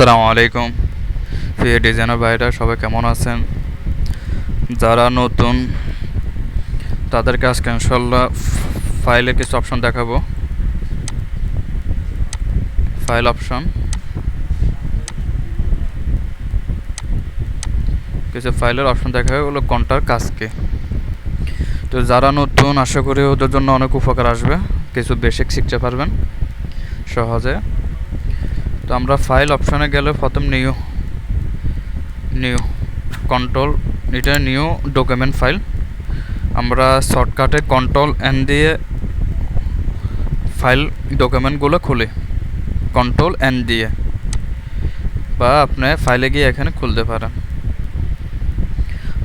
আসসালামু আলাইকুম। প্রিয় ডিজাইনার ভাইরা, সবাই কেমন আছেন? যারা নতুন, তাদেরকে আজকে ইনশাল্লাহ ফাইলের কিছু অপশন দেখাবো। ফাইল অপশন কিছু ফাইলের অপশন দেখাবে ওগুলো কোনটার, কাজকে। তো যারা নতুন, আশা করি ওদের জন্য অনেক উপকার আসবে। কিছু বেসিক শিখতে পারবেন সহজে। তো আমরা ফাইল অপশনে গেলে প্রথম নিউ নিউ কন্ট্রোল এটা নিউ ডকুমেন্ট ফাইল আমরা শর্টকাটে কন্ট্রোল এন দিয়ে ফাইল ডকুমেন্টগুলো খুলি। কন্ট্রোল এন দিয়ে। বা আপনি ফাইলে গিয়ে এখানে খুলতে পারেন।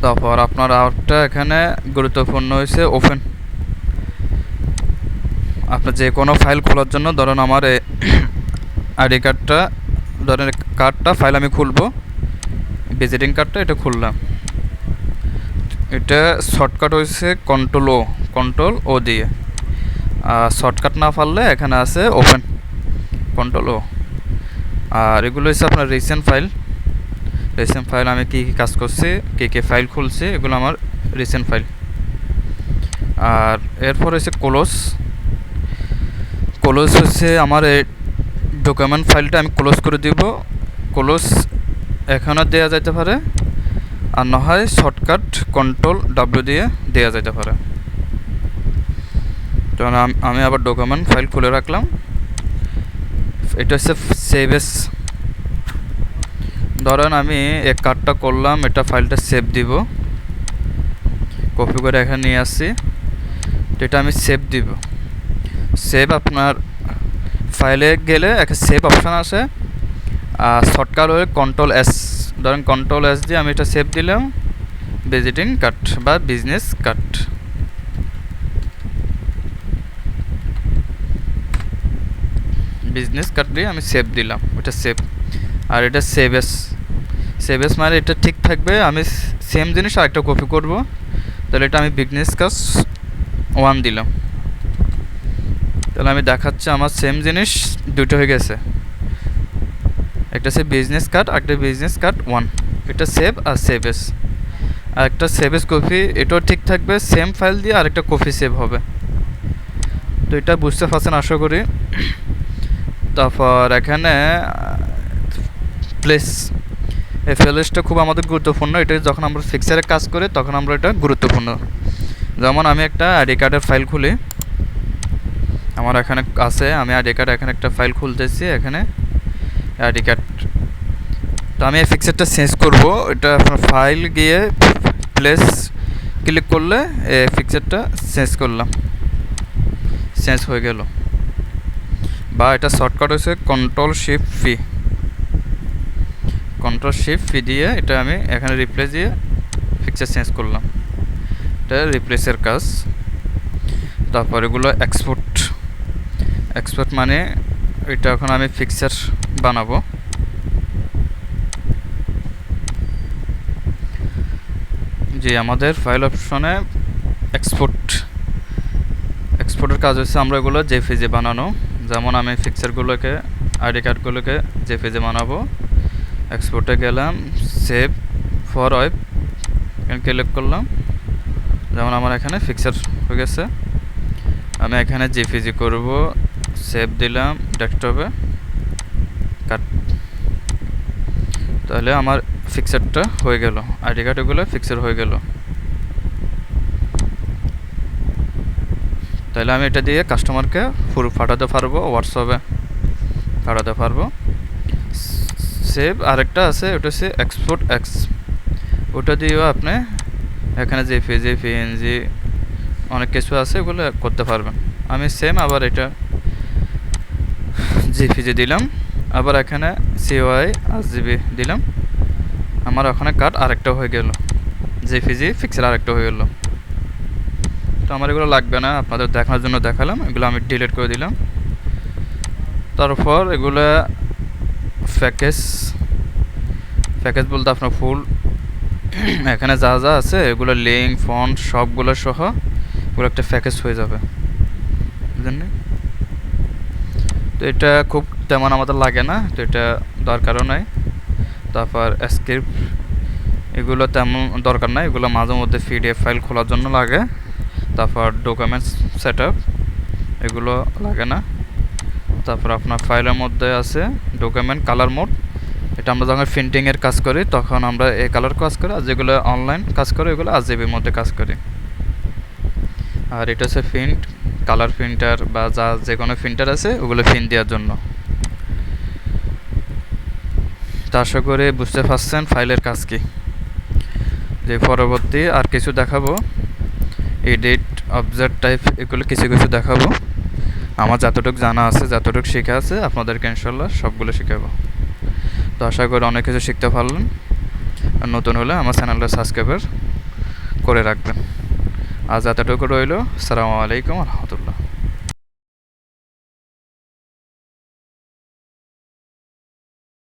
তারপর আপনার আউটটা এখানে গুরুত্বপূর্ণ হয়েছে ওপেন আপনার যে কোনো ফাইল খোলার জন্য ধরুন আমার আইডি কার্ডটা, ধরেন কার্ডটা, ফাইল আমি খুলবো। ভিজিটিং কার্ডটা এটা খুললাম। এটা শর্টকাট হয়েছে কন্ট্রোল ও কন্ট্রোল ও দিয়ে। আর শর্টকাট না পারলে এখানে আছে ওপেন কন্ট্রোল ও আর এগুলো হচ্ছে আপনার রিসেন্ট ফাইল রিসেন্ট ফাইল আমি কী কী কাজ করছি, কী কী ফাইল খুলছি, এগুলো আমার রিসেন্ট ফাইল আর এরপর হচ্ছে ক্লোজ ক্লোজ হচ্ছে আমার ডকুমেন্ট ফাইলটা আমি ক্লোজ করে দিব। ক্লোজ এখানেও দেওয়া যাইতে পারে। আর না হয় শর্টকাট কন্ট্রোল ডাব্লিউ দিয়ে দেওয়া যাইতে পারে। তখন আমি আবার ডকুমেন্ট ফাইল খুলে রাখলাম। এটা হচ্ছে সেভেস ধরেন আমি এক কার্ডটা করলাম, এটা ফাইলটা সেভ দিব। কপি করে এখানে নিয়ে আসছি তো এটা আমি সেভ দিব। সেভ আপনার ফাইলে গেলে একটা সেভ অপশান আছে আর শর্টকাট হয়ে কন্ট্রোল এস ধরেন কন্ট্রোল এস দিয়ে আমি এটা সেভ দিলাম। ভিজিটিং কাট বা বিজনেস কাট বিজনেস কার্ড দিয়ে আমি সেভ দিলাম এটা সেভ আর এটা সেভ এস সেভ এস মানে এটা ঠিক থাকবে, আমি সেম জিনিস আরেকটা কপি করব। তাহলে এটা আমি বিজনেস কাজ ওয়ান দিলাম। তাহলে আমি দেখাচ্ছি আমার সেম জিনিস, দুটো হয়ে গেছে। একটা সে বিজনেস কার্ড একটা বিজনেস কার্ড ওয়ান এটা সেভ আর সেভেস আর একটা সেভেস কপি এটাও ঠিক থাকবে সেম ফাইল দিয়ে আরেকটা কপি সেভ হবে। তো এটা বুঝতে পারছেন, আশা করি। তারপর এখানে প্লেস এই প্লেসটা খুব আমাদের গুরুত্বপূর্ণ, এটা যখন আমরা ফিক্সারে কাজ করি, তখন আমরা এটা গুরুত্বপূর্ণ। যেমন আমি একটা আইডি কার্ডের ফাইল খুলি। আমার এখানে আছে, আমি আইডি কার্ড এখানে একটা ফাইল খুলতেছি এখানে, আইডি কার্ড। তো আমি এই ফিক্সারটা চেঞ্জ করব, এটা আপনার ফাইল গিয়ে প্লেস ক্লিক করলে এই ফিক্সারটা চেঞ্জ করলাম। চেঞ্জ হয়ে গেল। বা এটা শর্টকাট হচ্ছে control shift F control shift F দিয়ে এটা আমি এখানে রিপ্লেস দিয়ে ফিক্সার চেঞ্জ করলাম। এটা রিপ্লেসের কাজ। তারপর এগুলো এক্সপোর্ট এক্সপোর্ট মানে এটা এখন আমি ফিক্সার বানাবো। জি, আমাদের ফাইল অপশনে এক্সপোর্ট এক্সপোর্টের কাজ হচ্ছে আমরা এগুলো যে ফেজে বানানো। যেমন আমি ফিক্সারগুলোকে আইডি কার্ডগুলোকে যে ফেজে বানাবো। এক্সপোর্টে গেলাম সেভ ফর ওয়েব ক্লিক করলাম। যেমন আমার এখানে ফিক্সার হয়ে গেছে। আমি এখানে জিপিজি করব। সেভ দিলাম ডেস্কটপে কাট তাহলে আমার ফিক্সারটা হয়ে গেল। আইডি কার্ডগুলো ফিক্সার হয়ে গেল। তাহলে আমি এটা দিয়ে কাস্টমারকে পুরো পাঠাতে পারব হোয়াটসঅ্যাপে ফাটাতে পারব। সেভ আরেকটা আছে, ওটা হচ্ছে এক্সপোর্ট এক্স ওটা দিয়েও আপনি এখানে যে পেজে পিএনজি অনেক কিছু আছে, ওগুলো করতে পারবেন। আমি সেম আবার এটা জিপিজি দিলাম, আবার এখানে সিওআই আর জিবি দিলাম। আমার ওখানে কার্ড আরেকটা হয়ে গেল। জিপিজি ফিক্সার আরেকটা হয়ে গেল। তো আমার এগুলো লাগবে না, আপনাদের দেখানোর জন্য দেখালাম, এগুলো আমি ডিলিট করে দিলাম। তারপর এগুলো প্যাকেজ প্যাকেজ বলতে আপনার ফুল এখানে যা যা আছে, এগুলো লিঙ্ক ফন্ট সবগুলো সহ, এগুলো একটা প্যাকেজ হয়ে যাবে। বুঝলেন তো এটা খুব তেমন আমাদের লাগে না, তো এটা দরকারও নাই। তারপর স্ক্রিপ্ট এগুলো তেমন দরকার নাই, এগুলো মাঝে মধ্যে পিডিএফ ফাইল খোলার জন্য লাগে। তারপর ডকুমেন্টস সেট এগুলো লাগে না। তারপর আপনার ফাইলের মধ্যে আছে ডকুমেন্ট কালার মোড এটা আমরা যখন প্রিন্টিংয়ের কাজ করি, তখন আমরা এই কালার কাজ করি, আর যেগুলো অনলাইন কাজ করি এগুলো আরজিবির মধ্যে কাজ করি। আর এটা হচ্ছে প্রিন্ট কালার প্রিন্টার বা যা যে কোনো প্রিন্টার আছে, ওগুলো প্রিন্ট দেওয়ার জন্য। তা আশা করে বুঝতে পারছেন ফাইলের কাজ কি। যে পরবর্তী আর কিছু দেখাবো। এডিট অবজেক্ট টাইপ, এগুলো কিছু কিছু দেখাবো। আমার যতটুকু জানা আছে, যতটুকু শেখা আছে, আপনাদেরকে ইনশাল্লাহ সবগুলো শেখাবো। তো আশা করি অনেক কিছু শিখতে পারলেন। আর নতুন হলে আমার চ্যানেলটা সাবস্ক্রাইবার করে রাখবেন। আজ এতটুকু রইল। সালামু আলাইকুম রহমতুল্লাহ।